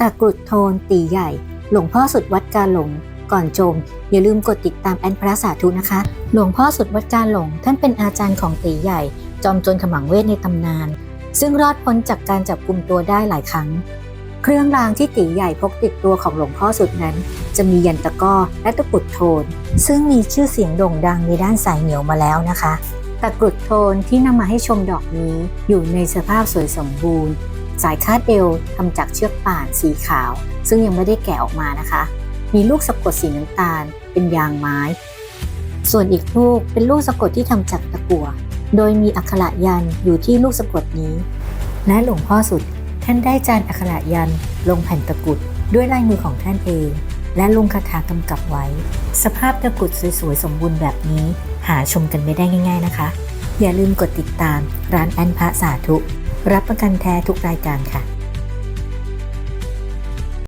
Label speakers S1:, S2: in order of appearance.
S1: ตะกรุดโทนตีใหญ่ หลวงพ่อสุดวัดกาหลง ก่อนชมอย่าลืมกดติดตามแอนพระสาธุนะคะ หลวงพ่อสุดวัดกาหลง ท่านเป็นอาจารย์ของตีใหญ่ จอมโจรขมังเวทในตำนาน ซึ่งรอดพ้นจากการจับกลุ่มตัวได้หลายครั้ง เครื่องรางที่ตีใหญ่พกติดตัวของหลวงพ่อสุดนั้น จะมียันตะก้อและตะกรุดโทน ซึ่งมีชื่อเสียงโด่งดังในด้านสายเหนียวมาแล้วนะคะตะกรุดโทนที่นำมาให้ชมดอกนี้อยู่ในสภาพสวยสมบูรณ์ สายคาดเอวทำจากเชือกป่านสีขาว ซึ่งยังไม่ได้แกะออกมานะคะ มีลูกสะกดสีน้ำตาล เป็นยางไม้ ส่วนอีกลูกเป็นลูกสะกดที่ทำจากตะกั่วโดยมีอักขระยันอยู่ที่ลูกสะกดนี้ และหลวงพ่อสุดท่านได้จานอักขระยันลงแผ่นตะกุดด้วยลายมือของท่านเอง และลงคาถากำกับไว้ สภาพตะกุดสวยๆสมบูรณ์แบบนี้ หาชมกันไม่ได้ง่าย ๆนะคะ อย่าลืมกดติดตามร้านแอนพระสาธุ รับประกันแท้ทุกรายการค่ะ